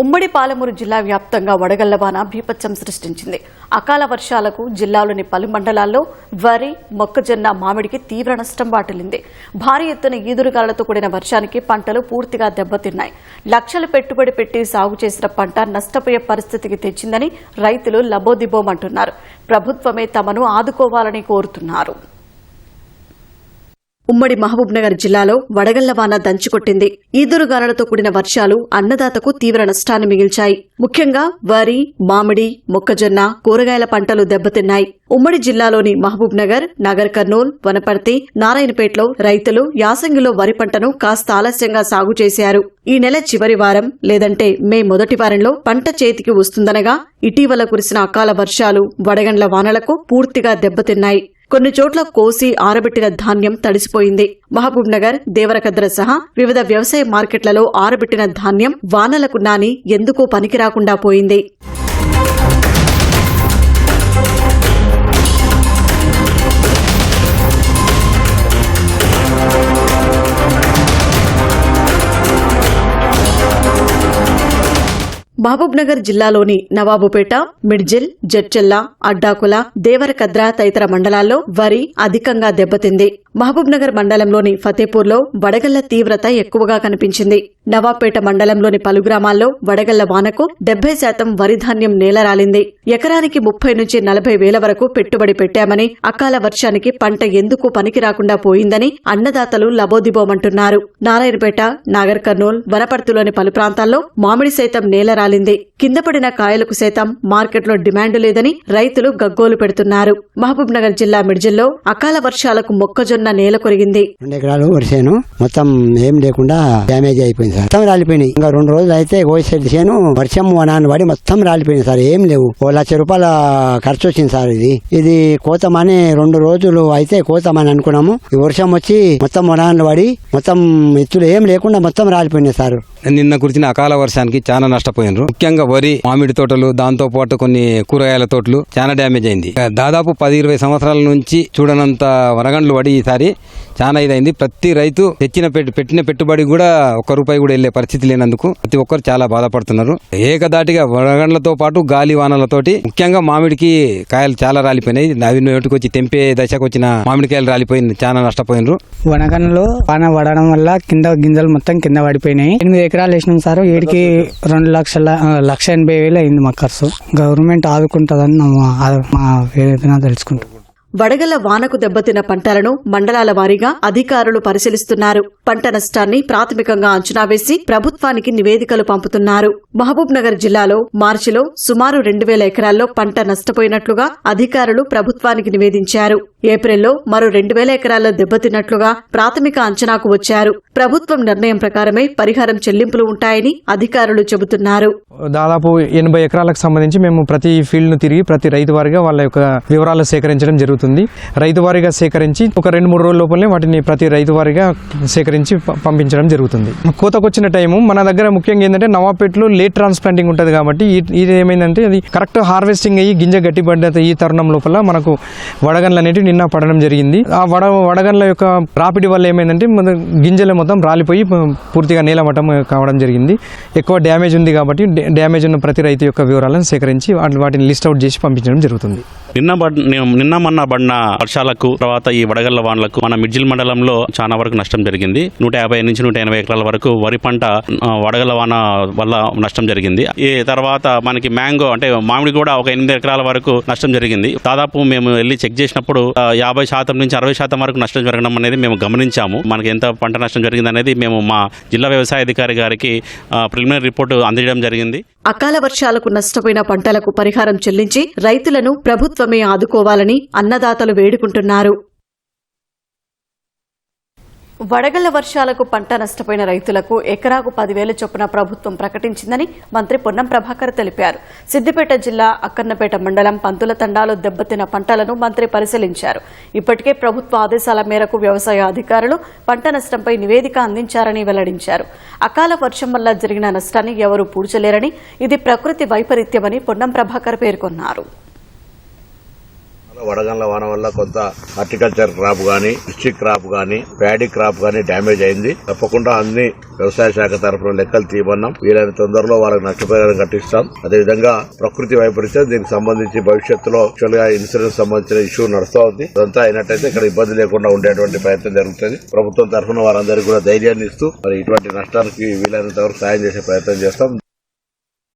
ఉమ్మడి పాలమూరు జిల్లా వ్యాప్తంగా వడగళ్ళవాన బీపత్సం సృష్టించింది. అకాల వర్షాలకు జిల్లాలోని పలు మండలాల్లో వరి మొక్కజొన్న మామిడికి తీవ్ర నష్టం వాటిల్లింది. భారీ ఎత్తున ఈదురుగాలతో కూడిన వర్షానికి పంటలు పూర్తిగా దెబ్బతిన్నాయి. లక్షలు పెట్టుబడి పెట్టి సాగు చేసిన పంట నష్టపోయే పరిస్థితికి తెచ్చిందని రైతులు లబోదిబోమంటున్నారు. ప్రభుత్వమే తమను ఆదుకోవాలని కోరుతున్నారు. ఉమ్మడి మహబూబ్నగర్ జిల్లాలో వడగళ్ళ వాన దంచుకొట్టింది. ఈదురుగాలులతో కూడిన వర్షాలు అన్నదాతకు తీవ్ర నష్టాన్ని మిగిల్చాయి. ముఖ్యంగా వరి మామిడి మొక్కజొన్న కూరగాయల పంటలు దెబ్బతిన్నాయి. ఉమ్మడి జిల్లాలోని మహబూబ్నగర్ నగర్ కర్నూల్ వనపర్తి నారాయణపేటలో రైతులు యాసంగిలో వరి పంటను కాస్త ఆలస్యంగా సాగు చేశారు. ఈ నెల చివరి వారం లేదంటే మే మొదటి వారంలో పంట చేతికి వస్తుందనగా ఇటీవల కురిసిన అకాల వర్షాలు వడగండ్ల వానలకు పూర్తిగా దెబ్బతిన్నాయి. కొన్ని చోట్ల కోసి ఆరబెట్టిన ధాన్యం తడిసిపోయింది. మహబూబ్ నగర్ దేవరకద్ర సహా వివిధ వ్యవసాయ మార్కెట్లలో ఆరబెట్టిన ధాన్యం వానలకు నాని ఎందుకో పనికి రాకుండా పోయింది. మహబూబ్ నగర్ జిల్లాలోని నవాబుపేట మిడ్జిల్ జడ్చెల్ల అడ్డాకుల దేవరకద్ర తదితర మండలాల్లో వరి అధికంగా దెబ్బతింది. మహబూబ్నగర్ మండలంలోని ఫతేపూర్లో వడగళ్ళ తీవ్రత ఎక్కువగా కనిపించింది. నవాబ్పేట మండలంలోని పలు గ్రామాల్లో వడగళ్ళ వానకు డెబ్బై శాతం వరి ధాన్యం నేలరాలింది ఎకరానికి ముప్పై నుంచి నలభై వేల వరకు పెట్టుబడి పెట్టామని అకాల వర్షానికి పంట ఎందుకు పనికి రాకుండా పోయిందని అన్నదాతలు లబోదిబోమంటున్నారు. నారాయణపేట నాగర్ కర్నూల్ వనపర్తిలోని పలు ప్రాంతాల్లో మామిడి సైతం నేలరాలింది కింద పడిన కాయలకు సైతం మార్కెట్లో డిమాండ్ లేదని రైతులు గగ్గోలు పెడుతున్నారు. మహబూబ్ నగర్ జిల్లా మిడ్జిల్లో అకాల వర్షాలకు మొక్కజొన్న నేల కొరిగింది. రెండు ఎకరాలు వరిసేను. మొత్తం ఏం లేకుండా డ్యామేజ్ అయిపోయింది సార్. మొత్తం రాలిపోయినాయి. ఇంకా రెండు రోజులు అయితే కోసేది చేను వర్షం వనాన్ని పడి మొత్తం రాలిపోయింది సార్. ఏం లేవు. ఓ లక్ష రూపాయల ఖర్చు వచ్చింది సార్ ఇది. ఇది కోతమని రెండు రోజులు అయితే కోతమని అనుకున్నాము. ఈ వర్షం వచ్చి మొత్తం వనాన్ని పడి మొత్తం ఎత్తులు ఏం లేకుండా మొత్తం రాలిపోయినాయి సార్. నిన్న కురిసిన అకాల వర్షానికి చాలా నష్టపోయినరు. ముఖ్యంగా వరి మామిడి తోటలు దాంతో పాటు కొన్ని కూరగాయల తోటలు చాలా డ్యామేజ్ అయింది. దాదాపు పది ఇరవై సంవత్సరాల నుంచి చూడనంత వరగండ్లు పడి ఈసారి చాలా ఇదైంది. ప్రతి రైతు తెచ్చిన పెట్టిన పెట్టుబడి కూడా ఒక్క రూపాయి కూడా వెళ్ళే పరిస్థితి లేనందుకు ప్రతి ఒక్కరు చాలా బాధపడుతున్నారు. ఏకదాటిగా వరగండ్లతో పాటు గాలి వానలతోటి ముఖ్యంగా మామిడికి కాయలు చాలా రాలిపోయినాయి. అవి నోటికొచ్చి తెంపే దశకు వచ్చిన మామిడికాయలు రాలిపోయింది చాలా నష్టపోయినారు. వనగండ్లు వాన పడడం వల్ల కింద గింజలు మొత్తం కింద పడిపోయినాయి. ఎనిమిది ఎకరాలు వేసినాం సార్. ఏడికి రెండు లక్షల లక్ష ఎనభై వేలు అయింది మా ఖర్చు. గవర్నమెంట్ ఆదుకుంటుందని ఆ- మా వేదన తెలుసుకుంటాం. వడగల వానకు దెబ్బతిన్న పంటలను మండలాల వారీగా అధికారులు పరిశీలిస్తున్నారు. పంట నష్టాన్ని ప్రాథమికంగా అంచనా వేసి ప్రభుత్వానికి నివేదికలు పంపుతున్నారు. మహబూబ్ నగర్ జిల్లాలో మార్చిలో సుమారు రెండు వేల ఎకరాల్లో పంట నష్టపోయినట్లుగా అధికారులు ప్రభుత్వానికి నివేదించారు. ఏప్రిల్లో మరో రెండు వేల ఎకరాల్లో దెబ్బతిన్నట్లుగా ప్రాథమిక అంచనాకు వచ్చారు. ప్రభుత్వం నిర్ణయం ప్రకారమే పరిహారం చెల్లింపులు ఉంటాయని అధికారులు చెబుతున్నారు. దాదాపు ఎనభై ఎకరాలకు సంబంధించి మేము ప్రతి ఫీల్డ్ను తిరిగి ప్రతి రైతు వారిగా వాళ్ళ యొక్క వివరాలు సేకరించడం జరుగుతుంది. రైతు వారీగా సేకరించి ఒక రెండు మూడు రోజుల లోపలనే వాటిని ప్రతి రైతు వారిగా సేకరించి పంపించడం జరుగుతుంది. కోతకొచ్చిన టైము మన దగ్గర ముఖ్యంగా ఏంటంటే నవాపేటలో లేట్ ట్రాన్స్ప్లాంటింగ్ ఉంటుంది కాబట్టి ఇది ఏమైందంటే అది కరెక్ట్ హార్వెస్టింగ్ అయ్యి గింజ గట్టిపడ్డ ఈ తరుణం లోపల మనకు వడగన్లు అనేవి నిన్న పడడం జరిగింది. ఆ వడ వడగన్ల యొక్క రాపిడి వల్ల ఏమైందంటే మన గింజలు మొత్తం రాలిపోయి పూర్తిగా నేలమట్టం కావడం జరిగింది. ఎక్కువ డ్యామేజ్ ఉంది కాబట్టి డ్యామేజ్ ఉన్న ప్రతి రైతు యొక్క వివరాలను సేకరించి వాటిని లిస్ట్ అవుట్ చేసి పంపించడం జరుగుతుంది. నిన్న నిన్న మొన్న పడిన వర్షాలకు తర్వాత ఈ వడగళ్ళ వానలకు మన మిడ్జిల్ మండలంలో చాలా వరకు నష్టం జరిగింది. నూట యాభై నుంచి నూట ఎనభై ఎకరాల వరకు వరి పంట ఆ, వడగళ్ళ వాన వల్ల నష్టం జరిగింది. ఈ తర్వాత మనకి మ్యాంగో అంటే మామిడి కూడా ఒక ఎనిమిది ఎకరాల వరకు నష్టం జరిగింది. దాదాపు మేము వెళ్ళి చెక్ చేసినప్పుడు యాభై శాతం నుంచి అరవై శాతం వరకు నష్టం జరగడం అనేది మేము గమనించాము. మనకి ఎంత పంట నష్టం జరిగింది అనేది మేము మా జిల్లా వ్యవసాయ అధికారి గారికి ప్రిలిమినరీ రిపోర్టు అందజేయడం జరిగింది. అకాల వర్షాలకు నష్టపోయిన పంటలకు పరిహారం చెల్లించి రైతులను ప్రభుత్వమే ఆదుకోవాలని అన్నదాతలు వేడుకుంటున్నారు. వడగళ్ళ వర్షాలకు పంట నష్టపోయిన రైతులకు ఎకరాకు పదివేల చొప్పున ప్రభుత్వం ప్రకటించిందని మంత్రి పొన్నం ప్రభాకర్ తెలిపారు. సిద్దిపేట జిల్లా అక్కన్నపేట మండలం పంతుల తండాలో దెబ్బతిన్న పంటలను మంత్రి పరిశీలించారు. ఇప్పటికే ప్రభుత్వ ఆదేశాల మేరకు వ్యవసాయ అధికారులు పంట నష్టంపై నివేదిక అందించారని వెల్లడించారు. అకాల వర్షం వల్ల జరిగిన నష్టాన్ని ఎవరూ పూడ్చలేరని ఇది ప్రకృతి వైపరీత్యమని పొన్నం ప్రభాకర్ పేర్కొన్నారు. వడగండ్ల వాన వల్ల కొంత హార్టికల్చర్ క్రాప్ గానీ డిస్ట్రిక్ట్ క్రాప్ కానీ ప్యాడీ క్రాప్ కానీ డ్యామేజ్ అయింది. తప్పకుండా అన్ని వ్యవసాయ శాఖ తరఫున లెక్కలు తీయమన్నాం వీలైన తొందరలో వాళ్ళకి నష్టపరిహారం కట్టిస్తాం. అదేవిధంగా ప్రకృతి వైపరీత్యం దీనికి సంబంధించి భవిష్యత్తులో యాక్చువల్గా ఇన్సూరెన్స్ సంబంధించిన ఇష్యూ నడుస్తూ ఉంది. అదంతా అయినట్టయితే ఇక్కడ ఇబ్బంది లేకుండా ఉండేటువంటి ప్రయత్నం జరుగుతుంది. ప్రభుత్వం తరఫున వారందరికీ కూడా ధైర్యాన్ని ఇస్తూ మరి ఇటువంటి నష్టానికి వీలైనంత వరకు సాయం చేసే ప్రయత్నం చేస్తాం.